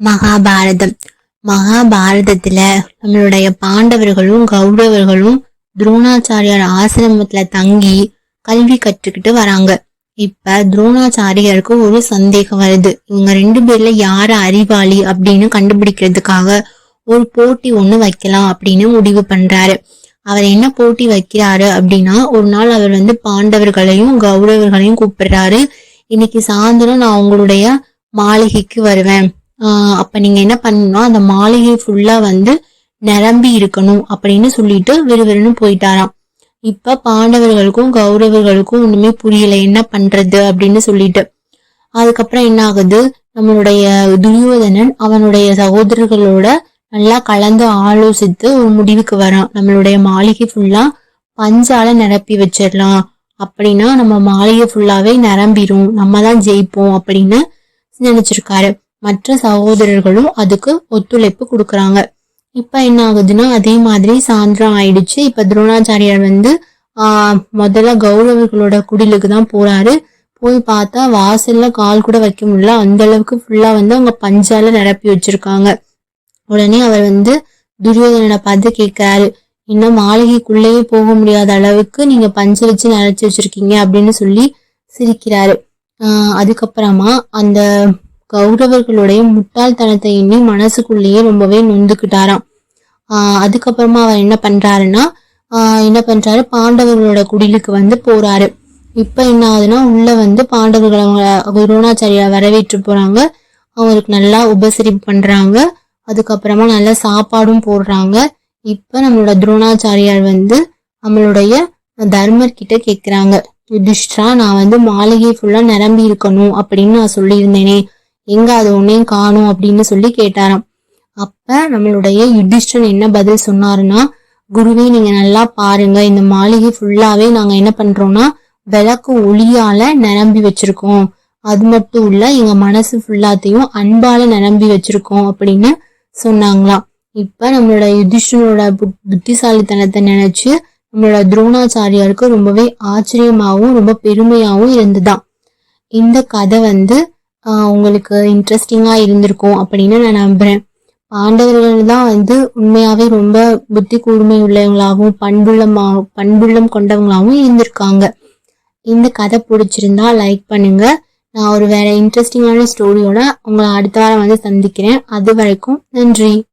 மகாபாரதம். மகாபாரதத்துல நம்மளுடைய பாண்டவர்களும் கௌரவர்களும் துரோணாச்சாரியார் ஆசிரமத்துல தங்கி கல்வி கற்றுக்கிட்டு வராங்க. இப்ப துரோணாச்சாரியாருக்கு ஒரு சந்தேகம் வருது. இவங்க ரெண்டு பேர்ல யாரு அறிவாளி அப்படின்னு கண்டுபிடிக்கிறதுக்காக ஒரு போட்டி ஒண்ணு வைக்கலாம் அப்படின்னு முடிவு பண்றாரு. அவர் என்ன போட்டி வைக்கிறாரு அப்படின்னா ஒரு நாள் அவர் வந்து பாண்டவர்களையும் கௌரவர்களையும் கூப்பிடுறாரு. இன்னைக்கு சாயந்தரம் நான் உங்களுடைய மாளிகைக்கு வருவேன். அப்ப நீங்க என்ன பண்ணணும் அந்த மாளிகை ஃபுல்லா வந்து நிரம்பி இருக்கணும் அப்படின்னு சொல்லிட்டு விறுவிறுன்னு போயிட்டாராம். இப்ப பாண்டவர்களுக்கும் கௌரவர்களுக்கும் ஒண்ணுமே புரியல. என்ன பண்றது அப்படின்னு சொல்லிட்டு. அதுக்கப்புறம் என்ன ஆகுது? நம்மளுடைய துரியோதனன் அவனுடைய சகோதரர்களோட நல்லா கலந்து ஆலோசித்து ஒரு முடிவுக்கு வரான். நம்மளுடைய மாளிகை ஃபுல்லா பஞ்சால நிரப்பி வச்சிடலாம். அப்படின்னா நம்ம மாளிகை ஃபுல்லாவே நிரம்பிரும். நம்ம தான் ஜெயிப்போம் அப்படின்னு நினைச்சிருக்காரு. மற்ற சகோதரர்களும் அதுக்கு ஒத்துழைப்பு கொடுக்குறாங்க. இப்ப என்ன ஆகுதுன்னா அதே மாதிரி சாயந்தரம் ஆயிடுச்சு. இப்ப துரோணாச்சாரியார் வந்து ஆஹ் முதல்ல கௌரவர்களோட குடிலுக்கு தான் போறாரு. போய் பார்த்தா வாசல்ல கால் கூட வைக்க முடியல. அந்த அளவுக்கு ஃபுல்லா வந்து அவங்க பஞ்சால நிரப்பி வச்சிருக்காங்க. உடனே அவர் வந்து துரியோதனனை பார்த்து கேட்கிறாரு இன்னும் மாளிகைக்குள்ளேயே போக முடியாத அளவுக்கு நீங்க பஞ்சு வச்சு நினைச்சு வச்சிருக்கீங்க அப்படின்னு சொல்லி சிரிக்கிறாரு. ஆஹ் அதுக்கப்புறமா அந்த கௌரவர்களுடைய முட்டாள்தனத்தை எண்ணி மனசுக்குள்ளேயே ரொம்பவே நொந்துக்கிட்டாராம். ஆஹ் அதுக்கப்புறமா அவர் என்ன பண்றாருன்னா ஆஹ் என்ன பண்றாரு? பாண்டவர்களோட குடிலுக்கு வந்து போறாரு. இப்ப என்ன ஆகுதுன்னா உள்ள வந்து பாண்டவர்கள் அவங்க குருணாச்சாரியா வரவேற்று போறாங்க. அவங்களுக்கு நல்லா உபசரிப்பு பண்றாங்க. அதுக்கப்புறமா நல்லா சாப்பாடும் போடுறாங்க. இப்ப நம்மளோட துரோணாச்சாரியார் வந்து நம்மளுடைய தர்மர் கிட்ட கேக்குறாங்க. யுதிஷ்டா நான் வந்து மாளிகை ஃபுல்லா நிரம்பி இருக்கணும் அப்படின்னு நான் சொல்லியிருந்தேனே. எங்க அது உன்னையும் காணும் அப்படின்னு சொல்லி கேட்டாராம். அப்ப நம்மளுடைய யுதிஷ்டன் என்ன பதில் சொன்னாருன்னா குருவே நீங்க நல்லா பாருங்க. இந்த மாளிகை ஃபுல்லாவே நாங்க என்ன பண்றோம்னா விளக்கு ஒளியால நிரம்பி வச்சிருக்கோம். அது மட்டும் இல்ல எங்க மனசு ஃபுல்லாத்தையும் அன்பால நிரம்பி வச்சிருக்கோம் அப்படின்னு சொன்னாங்களாம். இப்ப நம்மளோட யுதிஷ்டனோட புத்- புத்திசாலித்தனத்தை நினைச்சு நம்மளோட துரோணாச்சாரியாருக்கு ரொம்பவே ஆச்சரியமாகவும் ரொம்ப பெருமையாகவும் இருந்துதான் இந்த கதை வந்து உங்களுக்கு இன்ட்ரெஸ்டிங்காக இருந்திருக்கும் அப்படின்னு நான் நம்புகிறேன் பாண்டவர்கள் தான் வந்து உண்மையாகவே ரொம்ப புத்தி கூர்மை உள்ளவங்களாகவும் பண்புள்ளமாக பண்புள்ளம் கொண்டவங்களாகவும் இருந்திருக்காங்க. இந்த கதை பிடிச்சிருந்தா லைக் பண்ணுங்க. நான் ஒரு வேற இன்ட்ரெஸ்டிங்கான ஸ்டோரியோட உங்களை அடுத்த வாரம் வந்து சந்திக்கிறேன். அது வரைக்கும் நன்றி.